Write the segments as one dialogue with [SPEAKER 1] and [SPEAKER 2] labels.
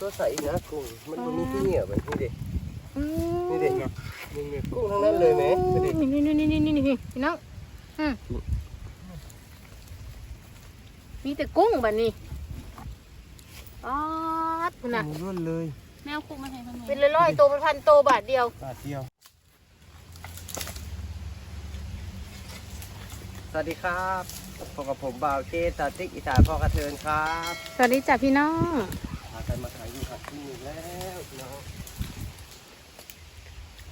[SPEAKER 1] ตัวใสนะกุ้งมันมันมีที่เหนียวแบบนี้ดิ
[SPEAKER 2] อืม
[SPEAKER 1] นี่ดินี่นี่กุ้งทั้งนั้นเลยไหมนี่ดิ
[SPEAKER 2] นี่นี่นี่นี่นี่นี่พี่น้องอืมมีแต่กุ้งแบบนี้อ๋อคุณน่ะ
[SPEAKER 1] ล้วนเลย
[SPEAKER 3] แมวคุกมาให้ทำไม
[SPEAKER 2] เป็นร้อยๆโตเป็นพันโตบาทเดียว
[SPEAKER 1] บาทเดียว สวัสดีครับพบกับผมบ่าวเจตาติ๊กอีสานพ่อกระเทินครับ
[SPEAKER 2] สวัสดีจ้ะพี่น้อง
[SPEAKER 1] พา กันมาขายอยู่ขัดที่นี่แล้วพี่น้อง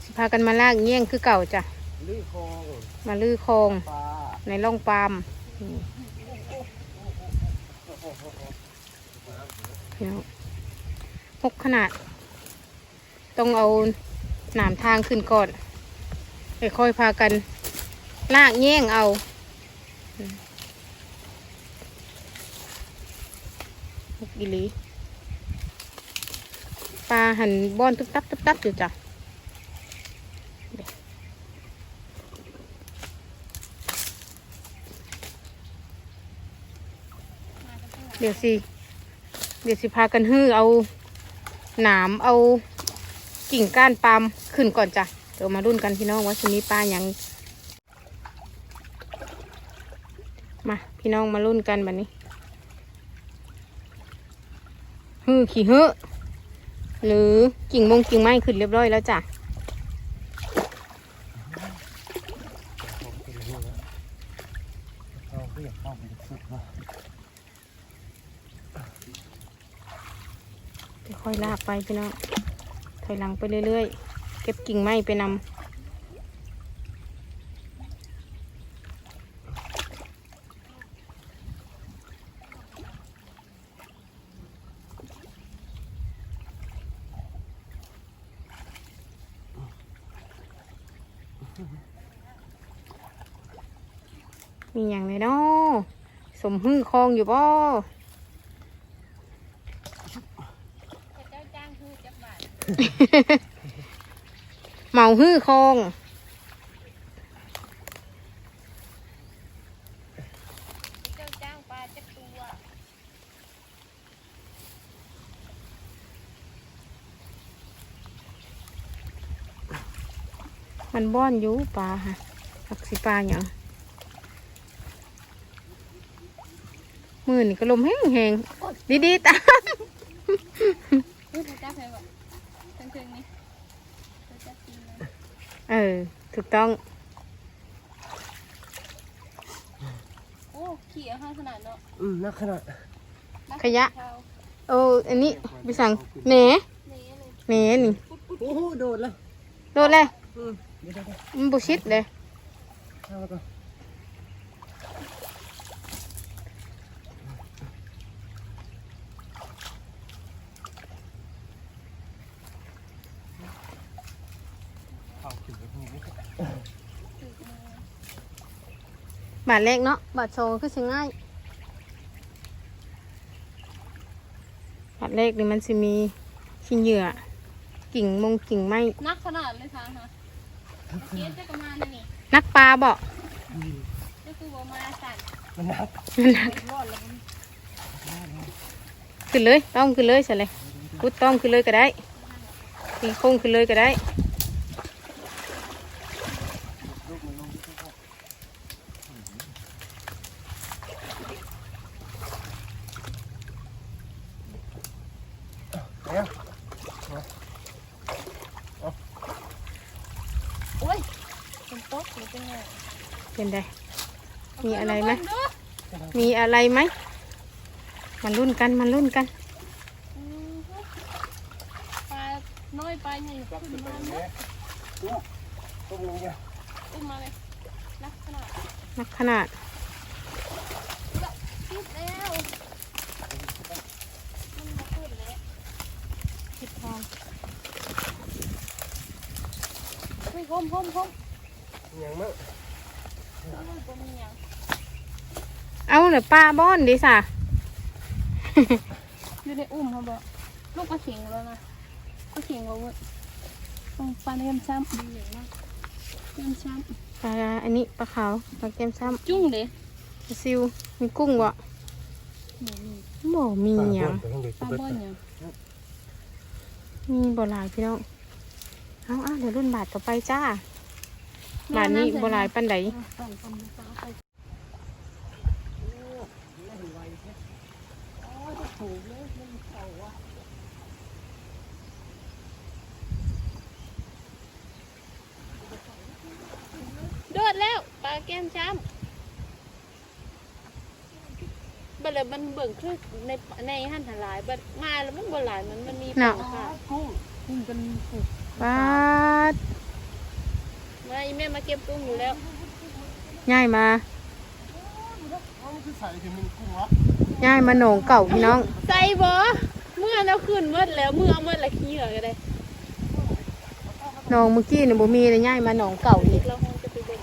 [SPEAKER 2] สิพากันมาลากเงี้ยงคือเก่าจ้ะ
[SPEAKER 1] ลื้อคลอง
[SPEAKER 2] มาลื้อคลอง
[SPEAKER 1] ปลา
[SPEAKER 2] ในร่องปาล์มนี่พี่น้องหกขนาด ต้องเอาหนามทางขึ้นก่อนค่อยๆพากันลากแย่งเอาอืมหกอีหลี ปลาหันบ้อนตุ๊บตับตุ๊บตับอยู่จ้ะเดี๋ยวสิ เดี๋ยวสิพากันฮื้อเอาหนามเอากิ่งก้านปาล์มขึ้นก่อนจ้ะ เดี๋ยวมารุ่นกันพี่น้องว่าชนิดปลาหยังมา พี่น้องมารุ่นกันแบบนี้ฮื้อขี่ฮื้อ หรือกิ่งมงกิ่งไม้ขึ้นเรียบร้อยแล้วจ้ะค่อยลากไปพี่น้องถอยหลังไปเรื่อยๆ เก็บกิ่งไม้ไปนำ มีอย่างไรเนาะสมหื้อคลองอยู่บ่
[SPEAKER 3] เจ้าจ้างคือจักบาท
[SPEAKER 2] เหมาฮื้อคลอง
[SPEAKER 3] เจ้าจ้างปลาจักตัว
[SPEAKER 2] มันบ้อนอยู่ปลาฮะผักสิปลาอย่าง มือนี่ก็ลมแห้งแหงๆดีๆตาม
[SPEAKER 3] เฮ้ยเจ้าจ้างใครวะเชิงๆนี่เจ้าจ้างกินเลย
[SPEAKER 2] เออ ถูกต้อง
[SPEAKER 3] โอ้ขี่เอาห้าขนาดเนาะ
[SPEAKER 1] อืมนักขนาด
[SPEAKER 3] นัก
[SPEAKER 2] ขยะ
[SPEAKER 3] เท้า
[SPEAKER 2] โอ้ อันนี้ไปสั่งแหน
[SPEAKER 3] นี่เลย
[SPEAKER 2] แหนนี่
[SPEAKER 1] โอ้โห โดดแล้ว
[SPEAKER 2] โดนเลย
[SPEAKER 1] อืมเดี๋ยวเดี๋ยวเดี๋ยว
[SPEAKER 2] มันบุชิดเลย
[SPEAKER 1] เอาก่อนเอาขึ้นไปข้าง บน
[SPEAKER 3] ถือมือบา
[SPEAKER 2] ทแรกเนาะบาทโชว์คือสิง่ายบาทแรกนี่มันจะมีชิ้นเหยื่อ กิ่งมงกิ่งไม้
[SPEAKER 3] นักขนาดเลยค่ะฮะเกียร์จะประมาณนี้
[SPEAKER 2] นักปลาบ่
[SPEAKER 3] จะคือประมาณสั่น
[SPEAKER 1] มันหนัก
[SPEAKER 2] นัก
[SPEAKER 3] รอดแล้วมัน
[SPEAKER 2] ขึ้นเลยต้องขึ้นเลยใช่เลยกุดต้องขึ้นเลยก็ได้ตีโค้งขึ้นเลยก็ได้
[SPEAKER 1] เนี่ย
[SPEAKER 3] โอ้ยเป็นโต๊ะหรือ เป็นไง
[SPEAKER 2] เป็นไงมีอะไรไหม
[SPEAKER 3] เาเบิ่งเด้อ
[SPEAKER 2] มีอะไรไหมมันรุ่นกันมันรุ่นกัน
[SPEAKER 3] อืมปลาน้อยปลาใหญ่ขึ้นมาเนอะ
[SPEAKER 1] ต้มลงเนี่ย
[SPEAKER 3] อุ้มมาเลยนักขนาด
[SPEAKER 2] นักขนาด
[SPEAKER 3] คิดแล้วมันมาขึ้นแล้ว
[SPEAKER 2] คิดทอง
[SPEAKER 3] เฮ้ยโฮมโฮมโฮม
[SPEAKER 1] อ ย่างมั้ง
[SPEAKER 3] มันบ่มีหยัง
[SPEAKER 2] เอาเนยปลาบ้อนดิสะ
[SPEAKER 3] อยู่ในอุ้มเขาบอกลูกปลาเข็งแล้วนะปลาเข็งเขาเว้ยต้องปลาเลี้ยมซ้ำเลี้ยมซ้
[SPEAKER 2] ปลาอันนี้ปลาขาวปลาแก้มซ้ำ
[SPEAKER 3] จุ้งเด้ำ
[SPEAKER 2] ปลาซิวมีกุ้งวะ
[SPEAKER 3] หมูนี่
[SPEAKER 2] บ่มีหยัง
[SPEAKER 1] ไปข้างเดียว
[SPEAKER 3] ปลา
[SPEAKER 1] เบิด
[SPEAKER 3] บ่อนหยัง
[SPEAKER 2] มีบ่หลายพี่น้องเอาเอาเดี๋ยวรุ่นบาทต่อไปจ้า บาทนี้บ่หลายปันใด
[SPEAKER 3] โดดแล้วปลาแก้มช้ำบัดแล้วมันเบิ่งคือในในหันหลายบัดมาแล้วมันบ่หลายมันมันมี
[SPEAKER 2] น่ะ
[SPEAKER 3] ปัญหา
[SPEAKER 2] บาท
[SPEAKER 3] มาอีแม่ มาเก็บกุ้งอยู่แล้ว
[SPEAKER 2] ง่ายมา
[SPEAKER 1] เอาคือใส่ถึงมึงกุ้งวะ
[SPEAKER 2] ง่ายมาหนองเก่าพี่น้อง
[SPEAKER 3] ใส่บ่เมื่อเราขึ้นเมื่อแล้วเมื่อเมื่อละขี้เหรอก็ได้
[SPEAKER 2] หนองเมื่อกี้เนี่ยบ่มีเลยง่ายมาหนองเก่าอีก
[SPEAKER 3] เราคงจะไปเบิ่ง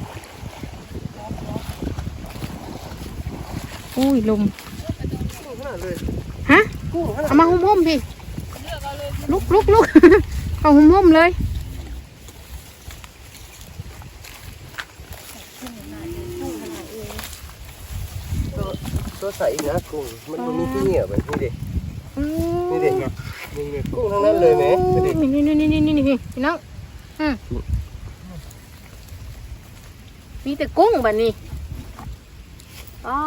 [SPEAKER 2] อุ้ยลม
[SPEAKER 1] กุ้งขนาดเลย
[SPEAKER 2] ฮะ
[SPEAKER 1] กุ้งขนาด
[SPEAKER 2] เอามาหุ้มๆพี่
[SPEAKER 3] เลือกเอาเลย
[SPEAKER 2] ลุกลุกลุกเอาหุ้มๆเลย
[SPEAKER 1] ตัวตัว ใส่อีกนะกุ้งมันบ่มีที่เหนียวแบบนี้ดิ
[SPEAKER 2] อืม
[SPEAKER 1] นี่ดินี่นี่กุ้งทั้งนั้นเลยไหมนี่ดิ
[SPEAKER 2] นี่นี่นี่นี่นี่นี่พี่น้องอืมมีแต่กุ้งแบบนี้ป๊า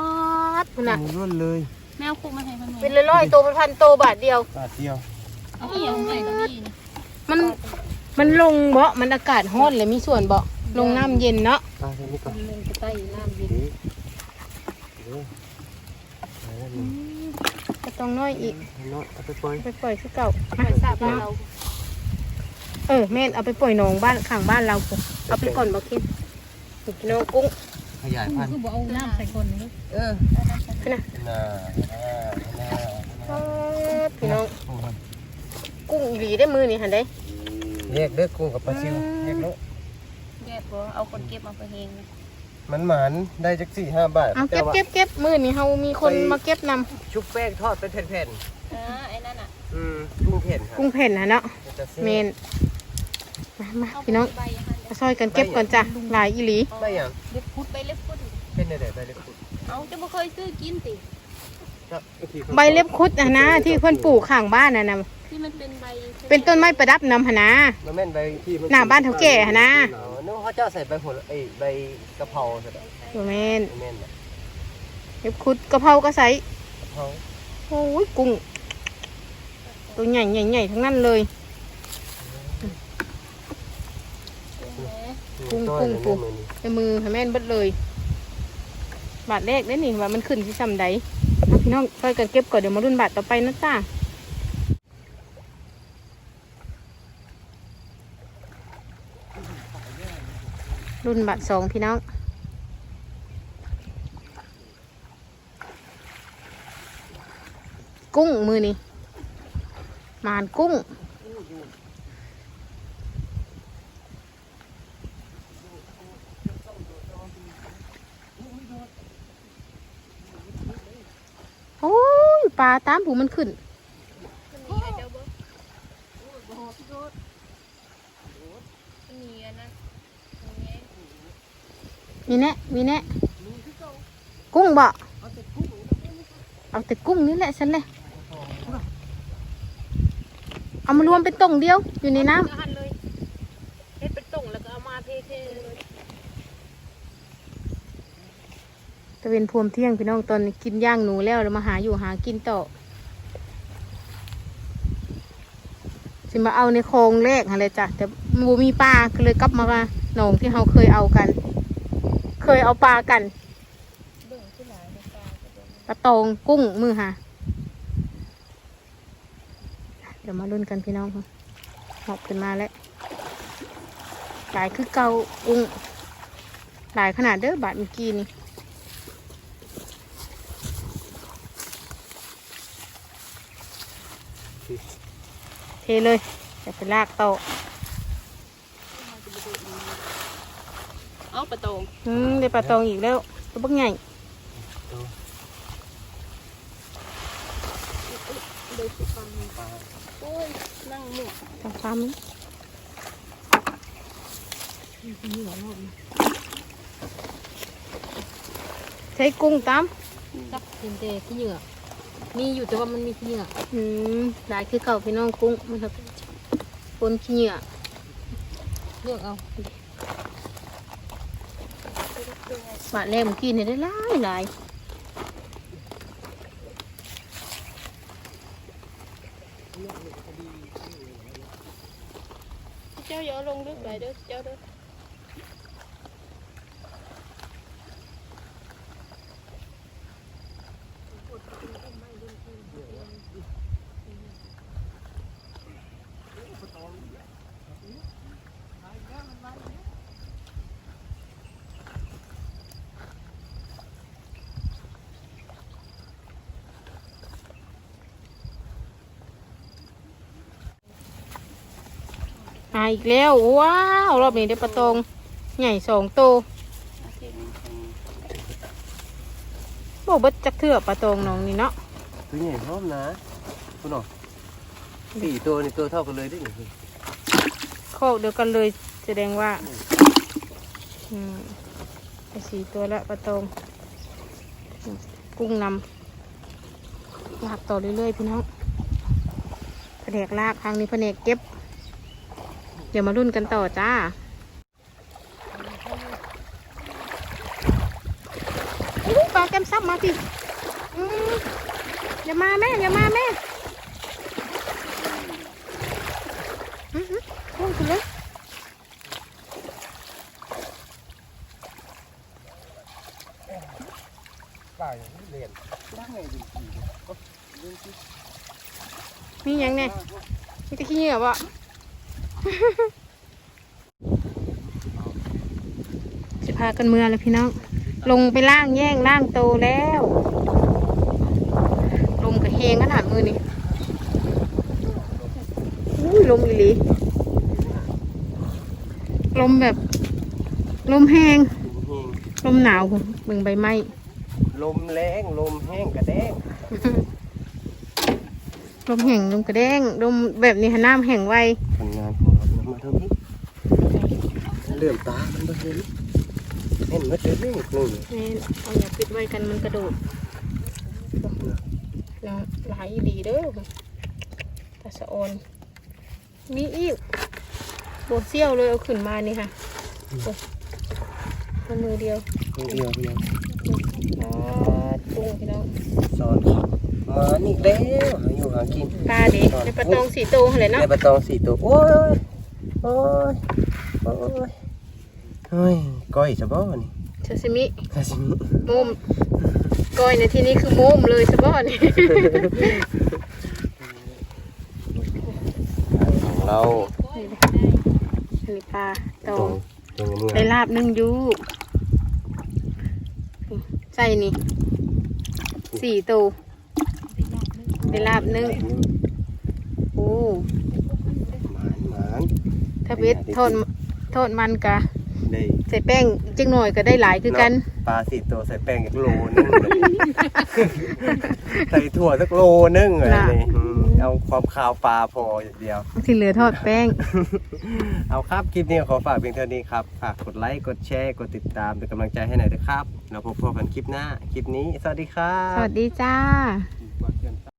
[SPEAKER 2] ดพุ่นน่ะ
[SPEAKER 1] ล้วนเลย
[SPEAKER 3] แมวคุกมาให้มัน
[SPEAKER 2] เป็นร้อยๆตัวเป็นพันตัวบาทเดียว
[SPEAKER 1] บาทเดียว
[SPEAKER 3] เอาอีหยังใส่กับนี่นะ
[SPEAKER 2] มันมันลงเบาะมันอากาศร้อนเลยมีส่วนเบาะลงน้ำเย็นเนาะ
[SPEAKER 1] บาทนี้ก่อน
[SPEAKER 3] มันลงไปใต้น้ำเย็น
[SPEAKER 1] ดีดีเอาแล้วนี่
[SPEAKER 2] ก็ต้องน้อยอีก
[SPEAKER 1] เอาเนาะเอาไปปล่อย
[SPEAKER 2] ไปปล่อยคือเก่า
[SPEAKER 3] ไปสาบเรา
[SPEAKER 2] เออแม่นเอาไปปล่อยหนองบ้านข้างบ้านเราพุ่นเอาไปก่อนบอกคิดพี่น้องกุ้ง
[SPEAKER 1] ขยายพันธุ์
[SPEAKER 3] คือบ่เอาน้ำใส่คนนี้
[SPEAKER 1] เออ
[SPEAKER 2] พี่นะ
[SPEAKER 1] น่าน่าน่า
[SPEAKER 2] ป๊าดพี่น้อง
[SPEAKER 1] โอ้ย
[SPEAKER 2] กุ้งอีหลีได้มือนี่หันได้
[SPEAKER 1] แยกเด้อกุ้งกับปลาซิวแยกเนาะ
[SPEAKER 3] แย่บ่เอาคนเก็บมาไปเฮงนะ
[SPEAKER 1] มันหมานได้จักสี่ห้าบาท
[SPEAKER 2] เอาเก็บ
[SPEAKER 1] แต่ว่า
[SPEAKER 2] เก็บเก็บมือนี่เฮามีคนมาเก็บนำ
[SPEAKER 1] ชุบแป้งทอดเป็นแผ่น
[SPEAKER 3] อ่าไอ้นั่นอะ
[SPEAKER 1] ๆอืมกุ้งเผ็ดครับ
[SPEAKER 2] กุ้งเพ่นฮะเนาะ
[SPEAKER 1] มันจะแซ่บ
[SPEAKER 2] เมนมามา
[SPEAKER 3] เอา
[SPEAKER 2] พี่น้อง
[SPEAKER 3] ใบอาหาร
[SPEAKER 2] มาซอยกันเก็บก่อนจ้ะหลายอีหลี
[SPEAKER 1] ไม่อย่าง
[SPEAKER 3] เล็บพุดใบเล็บพุด
[SPEAKER 1] เป็นอะไรใบเล็บขุด
[SPEAKER 3] เอาจะบ่เคยซื้อกินติ
[SPEAKER 1] ครับอีกที
[SPEAKER 2] ใบเล็บคุดนะนะที่เพื่อนปลูกข้างบ้านน่ะนะ
[SPEAKER 3] ที่มันเป็นใบ
[SPEAKER 2] เป็นต้นไม้ประดับนำหนนะ
[SPEAKER 1] มันแม่นใบที่มั
[SPEAKER 2] หน้าบ้านเฒ่าแก่หั่นนะ
[SPEAKER 1] อ๋อนึกว่า เขาเจ้าใส่ใบโหระเอ้ยใบกะเพราใช่ไหม
[SPEAKER 2] ตัวแมน
[SPEAKER 1] แม่นน่ะ
[SPEAKER 2] เล็บคุดกะเพราก็ใส่
[SPEAKER 1] กะเพรา
[SPEAKER 2] โอ้ยกุ้งตัวใหญ่ใหญ่ใหญ่ทั้งนั้นเลยกุ้ง
[SPEAKER 1] ต้อย
[SPEAKER 2] กุ้ง
[SPEAKER 1] เลย
[SPEAKER 2] กุ้ง
[SPEAKER 1] แม่มือนี้
[SPEAKER 2] ในมือให้แม่นเบิดเลย บาทแรกได้นี่ว่ามันขึ้นที่ซำใดเอาพี่น้องซอยกันเก็บก่อนเดี๋ยวมารุ่นบาทต่อไปนะจ้า รุ่นบาทสองพี่น้อง กุ้งมือนี่มานกุ้ง โอ้ยปลาตามผูมันขึ้น
[SPEAKER 3] มีไอ้เจ้าบ่โอ้โหพี่โรดมีอันนั้นมีไอ้
[SPEAKER 2] มีแน่มีแน่กุ้งบ่เอาแต่กุ้งนี่แหละฉันเลยเอามารวมเป็นตรงเดียวอยู่ในน้
[SPEAKER 3] อาหารเลยเฮ็ดเป็นตุ่งแล้วก็เอามาเทเลยำ
[SPEAKER 2] ตะเวนพวมเที่ยงพี่น้องตอนกินย่างหนูแล้วเรามาหาอยู่หากินต่อสิมาเอาในโครงแรกอะไรจ้ะแต่บูมีปลาก็เลยกลับมาหนองที่เราเคยเอากัน เคยเอาปลากัน
[SPEAKER 3] ปลาก็เบิ่ง
[SPEAKER 2] ปลาตองกุ้งมือหาเดี๋ยวมาลุ้นกันพี่น้องค่ะหอบขึ้นมาแล้วหลายคือเกากุ้งหลายขนาดเด้อบาทเมื่อกี้นี่เทเลยจะไปลากโตะ
[SPEAKER 3] อาปลาโตง
[SPEAKER 2] อืมได้ปลาตองอีกแล้วตัวบักใหญ่
[SPEAKER 3] โดยสิฟังโอ้ยนั่งหมุก
[SPEAKER 2] ทำซ้ำนะใช้กุ้งตาม
[SPEAKER 3] กับเห็นแต่ที่เหยื่อมีอยู่แต่ว่ามันมีที่เหยื่อ
[SPEAKER 2] อืมหลายคือเก่าพี่น้องกุ้งมันครับนขี้เหงื่อเลือกเอา บาดแรกเมื่อกี้เนี่ยได้หลายหลาย
[SPEAKER 3] เจ้าอย่าเอาลงลึกไหลเด้อเจ้าเด้อ
[SPEAKER 2] มาอีกแล้ว ว้าวรอบนี้ได้ปลาตองใหญ่สองโตว
[SPEAKER 3] โอเคโอเค
[SPEAKER 2] โบเบิดจักเถื่อปลาตองน้องนี่เนาะ
[SPEAKER 1] ตัวใหญ่พร้อมนะคุณหนอสี่ตัวนี่ตัวเท่ากันเลยได้หนึ่ง
[SPEAKER 2] โคอกเดียวกันเลยแสดงว่าอืมไปสี่ตัวละปลาตองอืมกุ้งนำลากต่อเรื่อยๆพี่น้องแผนกลากครั้งนี้แผนกเก็บ เดี๋ยวมารุ่นกันต่อจ้าอู้ปลาแก้มซับมาสิอืมอย่ามาแม่ อย่ามาแม่อือหือพุ่งขึ้นเลย
[SPEAKER 1] ป่าอย่างนี้เรียนได้ดี
[SPEAKER 2] มีหยังเนี่ยมีแตะขี้เหงื่อบ่ จะพากันเมือแล้วพี่น้อง ลงไปล่างแย่งล่างโตแล้ว ลมกระเฮงขนาดมือนี่อุ้ยลมอีหลีลมแบบ ลมแห้ง ลมหนาวพุ่นเบิ่งใบไม้
[SPEAKER 1] ลมแรงลมแห้งกระแดง
[SPEAKER 2] ลมแห้งลมกระแดงลมแบบนี้หาน้ำแห้งไว
[SPEAKER 1] ผลงานของเรานำมาเท่านี้ เลื่อมตามันบ่เห็นเห็นมันเด็ดเลยหนึ่ง
[SPEAKER 2] นี่เอาอย่าปิดไว้กันมันกระโดดแล้วหลายอีหลีเด้อตาสะออนมีอีกโบเซี่ยวเลยเอาขึ้นมานี่ค่ะโอ้เอามือเดียว
[SPEAKER 1] คนเดียวเดียว
[SPEAKER 2] อ๋อกุ้งพี่น้อง
[SPEAKER 1] สอนเขามานี่แล้วหาอยู่หากิน
[SPEAKER 2] ปลาเด็กในปลาตองสีโตเลยเนาะ
[SPEAKER 1] ในปลาตองสี่ตัวโอ้ยโอ้ยโอ้ย เฮ้ยก้อยจะบ่นี่
[SPEAKER 2] ซาซิมิ
[SPEAKER 1] ซาซิมิ
[SPEAKER 2] มุมก้อยในที่นี้คือมุมเลยสะบ้อนี่
[SPEAKER 1] ของเรา
[SPEAKER 2] อันนี้ปลาตอง
[SPEAKER 1] ตรงนี้
[SPEAKER 2] ได้ลาบนึ่งอยูใส่นี่สี่ตัวได้ลาบนึ่งโอ้
[SPEAKER 1] หมานหมาน
[SPEAKER 2] ถ้าเวททอดทอดมันกะ
[SPEAKER 1] ได้
[SPEAKER 2] ใส่แป้งจังหน่อยก็ได้หลายคือกัน
[SPEAKER 1] ปลาสี่ตัวใส่แป้งอีกโลนึงเลยใส่ถั่วสักโลนึงเลยนี่อืมเอาความขาวปลาพออย่างเดียว
[SPEAKER 2] ที่เหลือทอดแป้ง
[SPEAKER 1] เอาครับคลิปนี้ขอฝากเพียงเท่านี้ครับฝากกดไลค์กดแชร์กดติดตามเป็นกำลังใจให้หน่อยนะครับเราพบกันคลิปหน้าคลิปนี้ สวัสดีครับ
[SPEAKER 2] สวัสดีจ้า